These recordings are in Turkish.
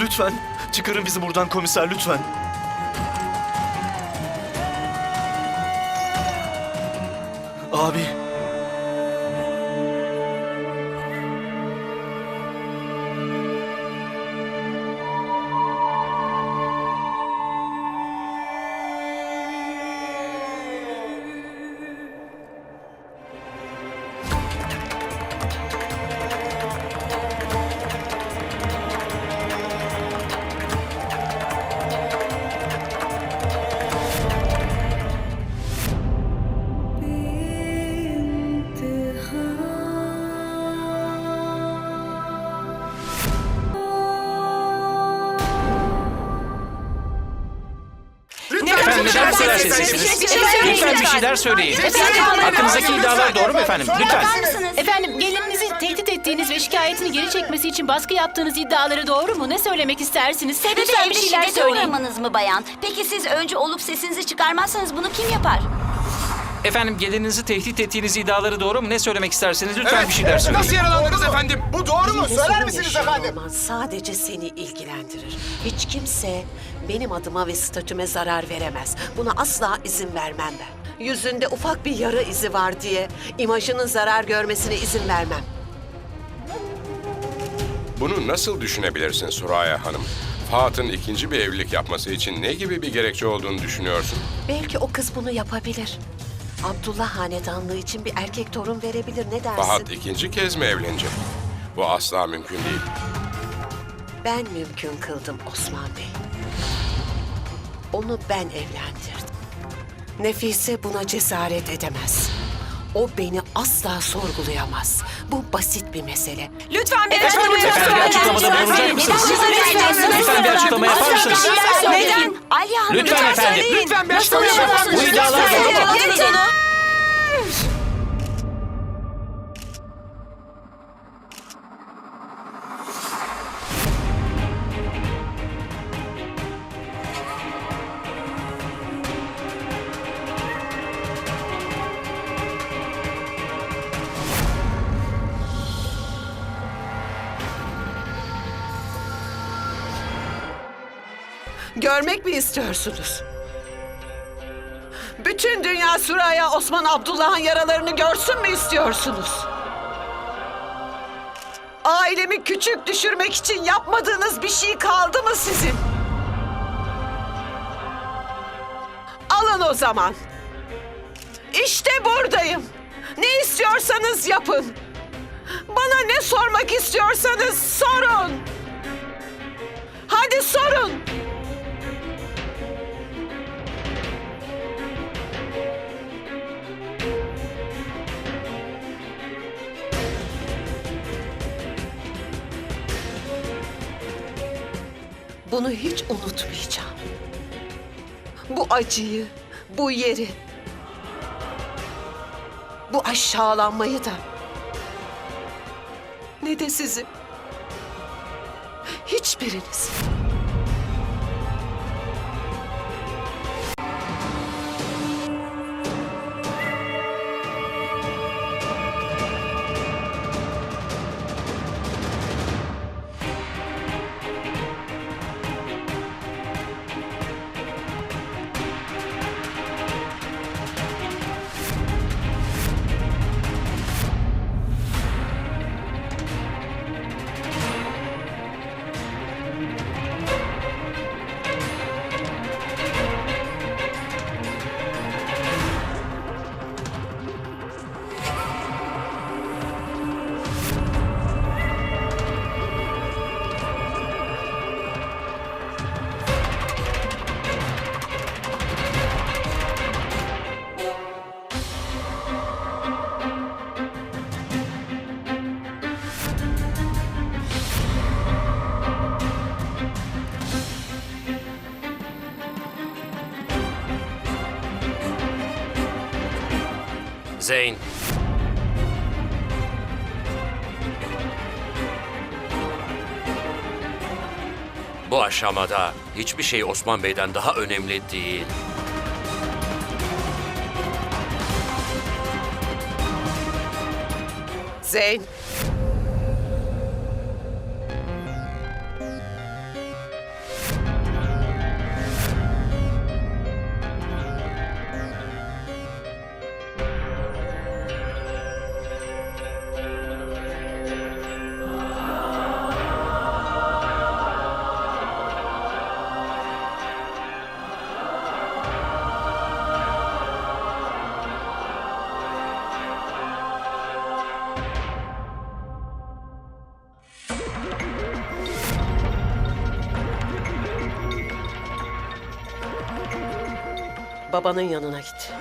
Lütfen çıkarın bizi buradan komiser lütfen. Abi. Bir şey söyleyin Lütfen bir şeyler söyleyin. Hakkınızdaki iddialar doğru mu efendim? Lütfen. Efendim gelininizi tehdit ettiğiniz ve şikayetini geri çekmesi için baskı yaptığınız iddiaları doğru mu? Ne söylemek istersiniz? Sebebi Lütfen bir şeyler söyleyin. uğramanız mı bayan? Peki siz önce olup sesinizi çıkarmazsanız bunu kim yapar? Efendim gelininizi tehdit ettiğiniz iddiaları doğru mu? Ne söylemek isterseniz lütfen bir şeyler söyleyin. Nasıl yaralandınız efendim? Bu doğru mu? Söyler misiniz efendim? olman sadece seni ilgilendirir. Hiç kimse benim adıma ve statüme zarar veremez. Buna asla izin vermem ben. Yüzünde ufak bir yara izi var diye imajının zarar görmesine izin vermem. Bunu nasıl düşünebilirsin Suraya Hanım? Fahat'ın ikinci bir evlilik yapması için ne gibi bir gerekçe olduğunu düşünüyorsun? Belki o kız bunu yapabilir. Abdullah hanedanlığı için bir erkek torun verebilir ne dersin? Fahat ikinci kez mi evlenecek? Bu asla mümkün değil. Ben mümkün kıldım Osman Bey. Onu ben evlendirdim. Nefise buna cesaret edemez. O beni asla sorgulayamaz. Bu basit bir mesele. Lütfen bir Efendim bir açıklamada bulunacak mısınız? Lütfen bir açıklama yapar mısınız? Neden? Aliye Hanım Lütfen efendim. Lütfen bir açıklama yapar Bu mısınız? iddialar doğru mu? Görmek mi istiyorsunuz? Bütün dünya Süraya Osman Abdullah'ın yaralarını görsün mü istiyorsunuz? Ailemi küçük düşürmek için yapmadığınız bir şey kaldı mı sizin? Alın o zaman. İşte buradayım. Ne istiyorsanız yapın. Bana ne sormak istiyorsanız sorun. Hadi sorun. Bunu hiç unutmayacağım. Bu acıyı, bu yeri, bu aşağılanmayı da. Ne de sizi. Hiçbiriniz. Zeyn. Bu aşamada hiçbir şey Osman Bey'den daha önemli değil. Zeyn. Babanın yanına git.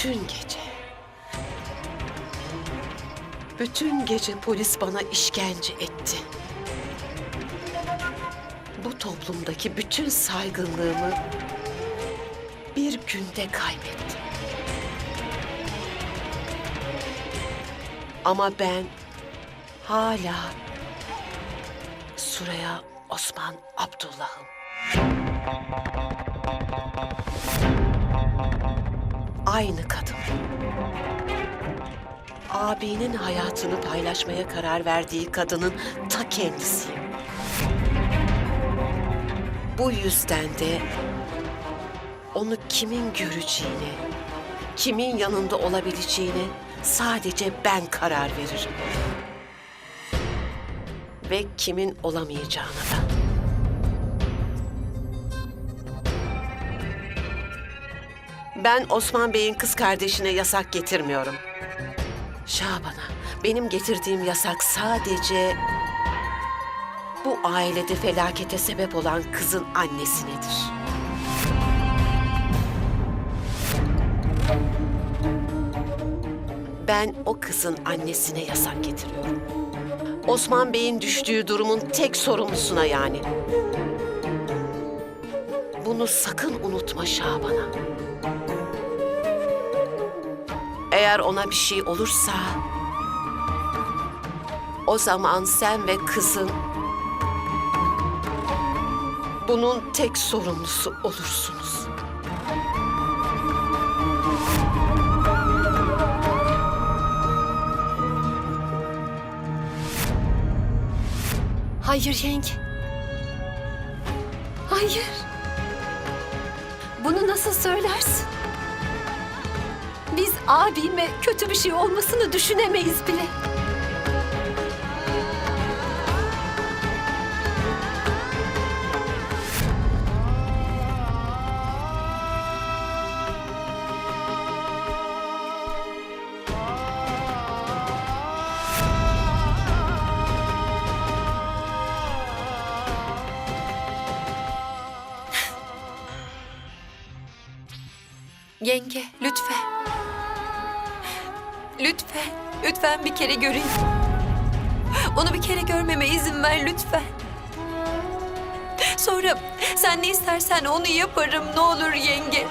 Bütün gece. Bütün gece polis bana işkence etti. Bu toplumdaki bütün saygınlığımı bir günde kaybettim. Ama ben hala Suraya Osman Abdullah'ım. Aynı kadın. Abinin hayatını paylaşmaya karar verdiği kadının ta kendisiyim. Bu yüzden de onu kimin göreceğini, kimin yanında olabileceğini sadece ben karar veririm. Ve kimin olamayacağına da. Ben Osman Bey'in kız kardeşine yasak getirmiyorum. Şaban'a benim getirdiğim yasak sadece bu ailede felakete sebep olan kızın annesinedir. Ben o kızın annesine yasak getiriyorum. Osman Bey'in düştüğü durumun tek sorumlusuna yani. Bunu sakın unutma Şaban'a. Eğer ona bir şey olursa... O zaman sen ve kızın... Bunun tek sorumlusu olursunuz. Hayır yenge. Hayır. Bunu nasıl söylersin? Biz abime kötü bir şey olmasını düşünemeyiz bile. Kere göreyim. Onu bir kere görmeme izin ver lütfen. Sonra sen ne istersen onu yaparım ne olur yenge.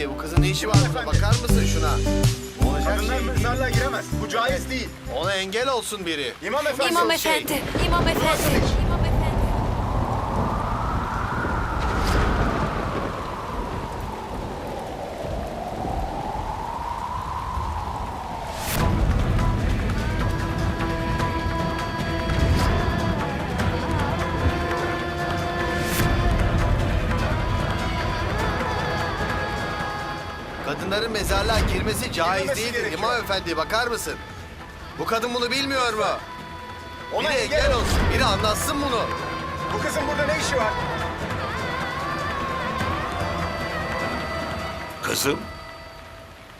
Efendi bu kızın ne işi var burada bakar mısın şuna? Olacak şey mezarlığa giremez. Bu caiz değil. Ona engel olsun biri. İmam efendi. İmam efendi, İmam efendi, İmam efendi. Mezarlığa girmesi caiz değildir. İmam efendi bakar mısın? Bu kadın bunu bilmiyor mu? biri engel olsun. Biri anlatsın bunu. Bu kızın burada ne işi var? Kızım,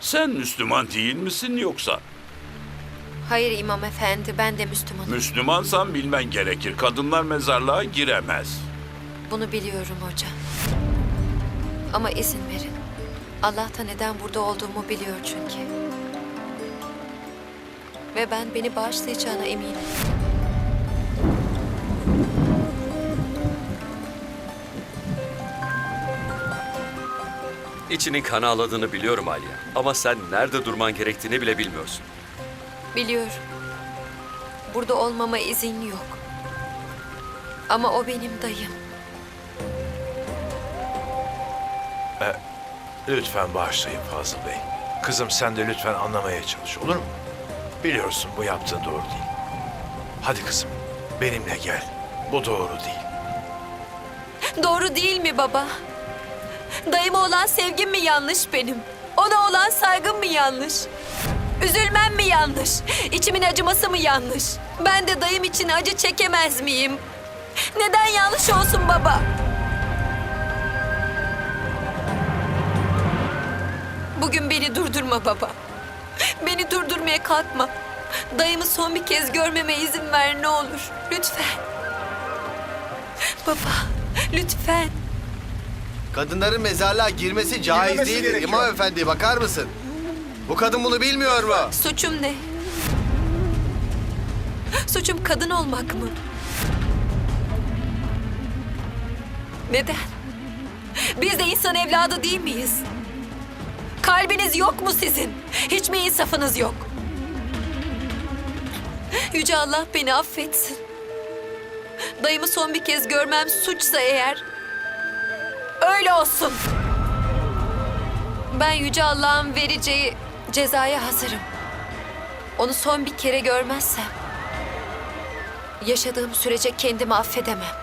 sen Müslüman değil misin yoksa? Hayır İmam efendi, ben de Müslümanım. Müslümansan bilmen gerekir. Kadınlar mezarlığa giremez. Bunu biliyorum hocam. Ama izin verin. Allah da neden burada olduğumu biliyor çünkü. Ve ben beni bağışlayacağına eminim. İçinin kan ağladığını biliyorum Alya. Ama sen nerede durman gerektiğini bile bilmiyorsun. Biliyorum. Burada olmama izin yok. Ama o benim dayım. Lütfen bağışlayın Fazıl Bey. Kızım sen de lütfen anlamaya çalış olur mu? Biliyorsun bu yaptığın doğru değil. Hadi kızım benimle gel. Bu doğru değil. Doğru değil mi baba? Dayıma olan sevgim mi yanlış benim? Ona olan saygım mı yanlış? Üzülmem mi yanlış? İçimin acıması mı yanlış? Ben de dayım için acı çekemez miyim? Neden yanlış olsun baba? Bugün beni durdurma baba. Beni durdurmaya kalkma. Dayımı son bir kez görmeme izin ver ne olur. Lütfen. Baba, lütfen. Kadınların mezarlığa girmesi caiz değildir. İmam efendi bakar mısın? Bu kadın bunu bilmiyor mu? Suçum ne? Suçum kadın olmak mı? Neden? Biz de insan evladı değil miyiz? Kalbiniz yok mu sizin? Hiç mi insafınız yok? Yüce Allah beni affetsin. Dayımı son bir kez görmem suçsa eğer... Öyle olsun. Ben Yüce Allah'ın vereceği cezaya hazırım. Onu son bir kere görmezsem... ...yaşadığım sürece kendimi affedemem.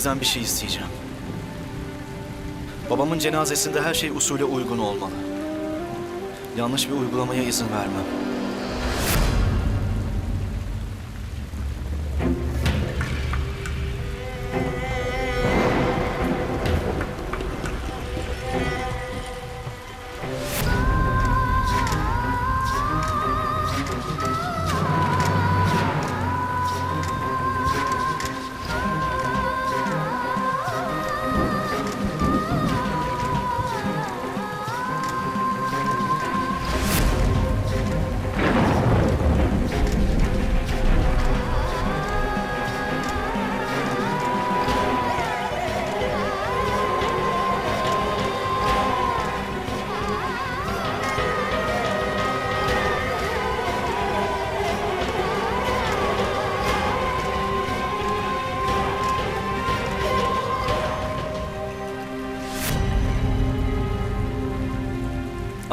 Sizden bir şey isteyeceğim. Babamın cenazesinde her şey usule uygun olmalı. Yanlış bir uygulamaya izin vermem.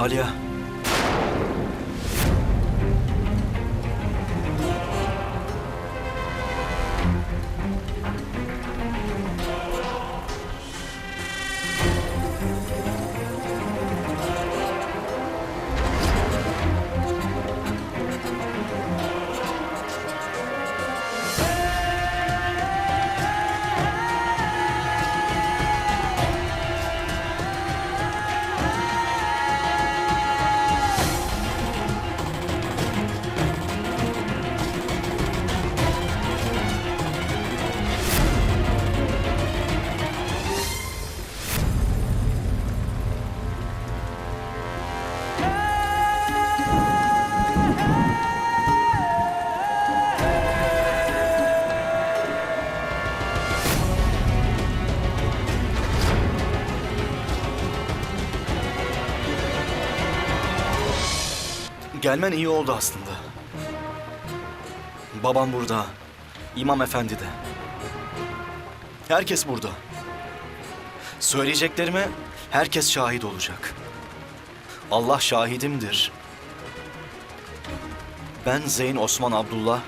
Aliya. Gelmen iyi oldu aslında. Babam burada. İmam efendi de. Herkes burada. Söyleyeceklerime herkes şahit olacak. Allah şahidimdir. Ben Zeyn Osman Abdullah.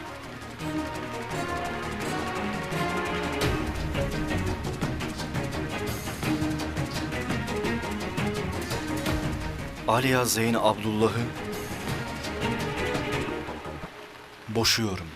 Aliya Zeyn Abdullah'ı boşuyorum.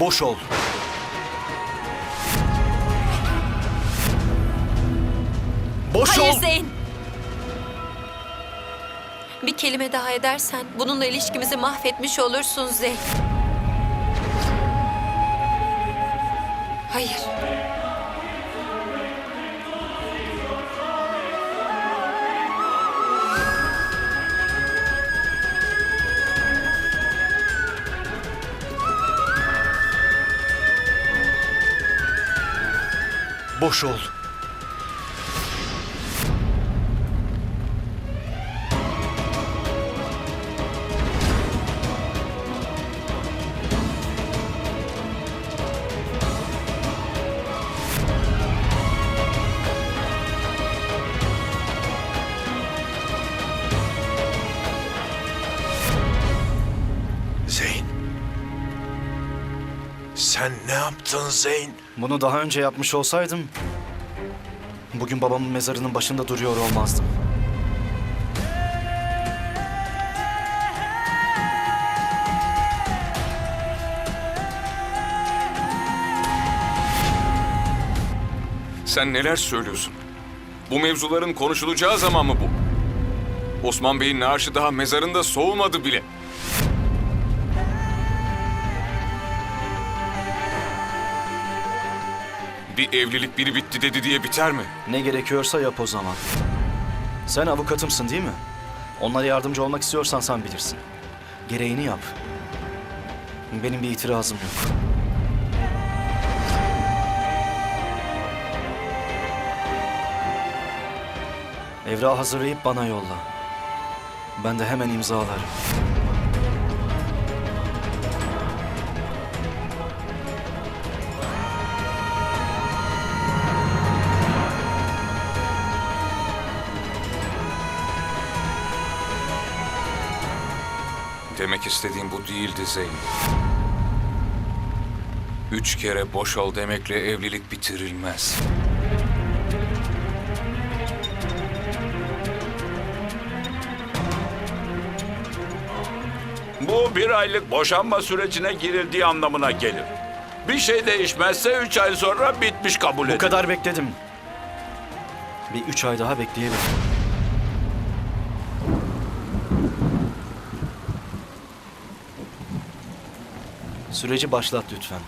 Boş ol. Kelime daha edersen bununla ilişkimizi mahvetmiş olursun Zeyn. Hayır. Boş ol. Sen ne yaptın Zeyn? Bunu daha önce yapmış olsaydım bugün babamın mezarının başında duruyor olmazdım. Sen neler söylüyorsun? Bu mevzuların konuşulacağı zaman mı bu? Osman Bey'in naaşı daha mezarında soğumadı bile. Bir evlilik biri bitti dedi diye biter mi? Ne gerekiyorsa yap o zaman. Sen avukatımsın değil mi? Onlara yardımcı olmak istiyorsan sen bilirsin. Gereğini yap. Benim bir itirazım yok. Evrağı hazırlayıp bana yolla. Ben de hemen imzalarım. İstediğim bu değildi Zeyn. Üç kere boş ol demekle evlilik bitirilmez. Bu bir aylık boşanma sürecine girildiği anlamına gelir. Bir şey değişmezse üç ay sonra bitmiş kabul Bu edilir. kadar bekledim. Bir üç ay daha bekleyelim. Süreci başlat lütfen.